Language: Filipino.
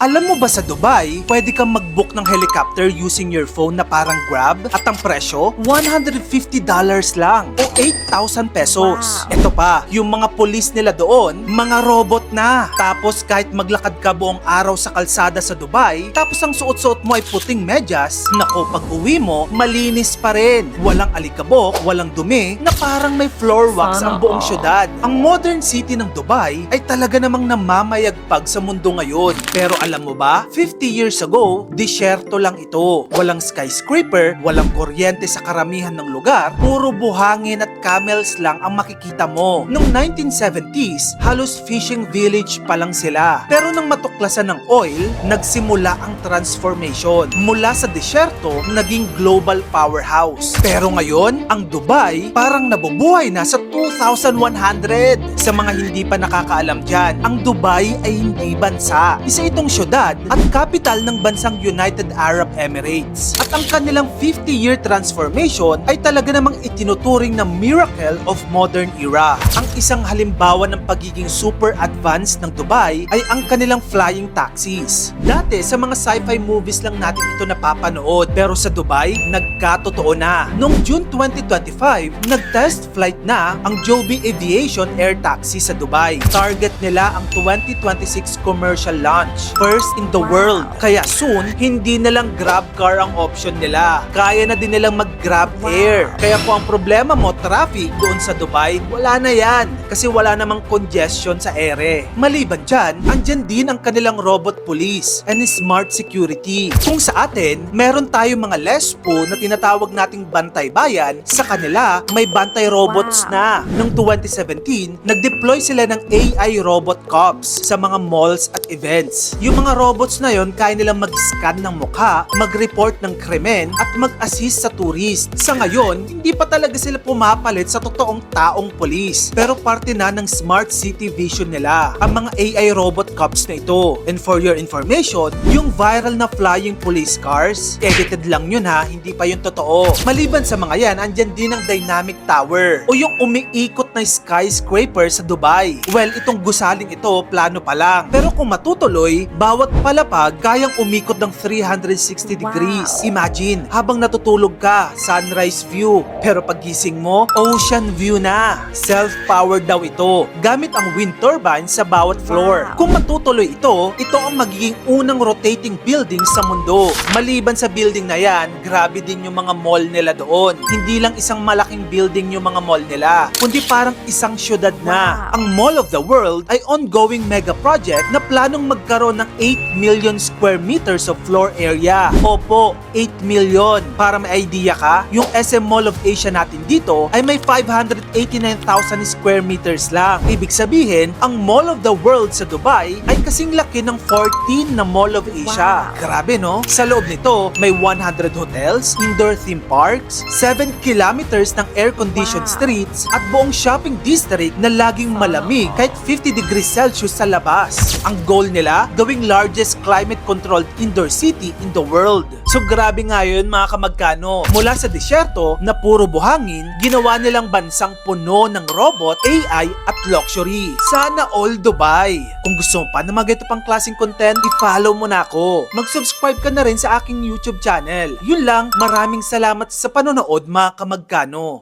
Alam mo ba sa Dubai, pwede kang mag-book ng helicopter using your phone na parang Grab at ang presyo, $150 lang o 8,000 pesos. Wow. Ito pa, yung mga polis nila doon, mga robot na. Tapos kahit maglakad ka buong araw sa kalsada sa Dubai, tapos ang suot-suot mo ay puting medyas, nako pag uwi mo, malinis pa rin. Walang alikabok, walang dumi, na parang may floor wax ang Sana buong all. syudad. Ang modern city ng Dubai ay talaga namang namamayagpag sa mundo ngayon. Pero alam mo ba, 50 years ago, disyerto lang ito. Walang skyscraper, walang kuryente sa karamihan ng lugar, puro buhangin at camels lang ang makikita mo. Noong 1970s, halos fishing village pa lang sila. Pero nang matuklasan ng oil, nagsimula ang transformation. Mula sa disyerto, naging global powerhouse. Pero ngayon, ang Dubai parang nabubuhay na sa 2,100. Sa mga hindi pa nakakaalam dyan, ang Dubai ay hindi bansa. Isa itong syudad at capital ng bansang United Arab Emirates. At ang kanilang 50-year transformation ay talaga namang itinuturing na miracle of modern era. Ang isang halimbawa ng pagiging super advanced ng Dubai ay ang kanilang flying taxis. Dati sa mga sci-fi movies lang natin ito napapanood pero sa Dubai nagkatotoo na. Noong June 2025, nag-test flight na ang Joby Aviation Air Taxi sa Dubai. Target nila ang 2026 commercial launch. First in the Wow. world. Kaya soon, hindi na lang grab car ang option nila. Kaya na din nilang mag-grab Wow. air. Kaya kung ang problema mo, traffic doon sa Dubai, wala na yan. Kasi wala namang congestion sa ere. Maliban dyan, andyan din ang kanilang robot police and smart security. Kung sa atin, meron tayong mga lespo na tinatawag nating bantay bayan, sa kanila may bantay robots Wow. na. Noong 2017, nag-deploy sila ng AI robot cops sa mga malls at events. Yung mga robots na yon kaya nilang mag-scan ng mukha, mag-report ng krimen at mag-assist sa tourist. Sa ngayon, hindi pa talaga sila pumapalit sa totoong taong polis. Pero parte na ng smart city vision nila, ang mga AI robot cops na ito. And for your information, yung viral na flying police cars, edited lang yun ha, hindi pa yun totoo. Maliban sa mga yan, andyan din ang dynamic tower o yung umiikot na skyscraper sa Dubai. Well, itong gusaling ito, plano pa lang. Pero kung matutuloy, bawat palapag kayang umikot ng 360 Wow. degrees. Imagine, habang natutulog ka, sunrise view. Pero pagising mo, ocean view na. Self-powered daw ito. Gamit ang wind turbine sa bawat floor. Wow. Kung matutuloy ito, ito ang magiging unang rotating building sa mundo. Maliban sa building na yan, grabe din yung mga mall nila doon. Hindi lang isang malaking building yung mga mall nila, kundi parang isang syudad na. Wow. Ang Mall of the World ay ongoing mega project na planong magkaroon ng 8 million square meters of floor area. Opo, 8 million. Para may idea ka, yung SM Mall of Asia natin dito ay may 589,000 square meters lang. Ibig sabihin, ang Mall of the World sa Dubai ay kasing laki ng 14 na Mall of Asia. Wow. Grabe no? Sa loob nito, may 100 hotels, indoor theme parks, 7 kilometers ng air-conditioned Wow. streets, at buong shopping district na laging malamig kahit 50 degrees Celsius sa labas. Ang goal nila, gawing largest climate-controlled indoor city in the world. So grabe nga yun mga kamagkano. Mula sa disyerto na puro buhangin, ginawa nilang bansang puno ng robot, AI at luxury. Sana all Dubai. Kung gusto mo pa na ito pang klaseng content, i-follow mo na ako. Mag-subscribe ka na rin sa aking YouTube channel. Yun lang, maraming salamat sa panonood mga kamagkano.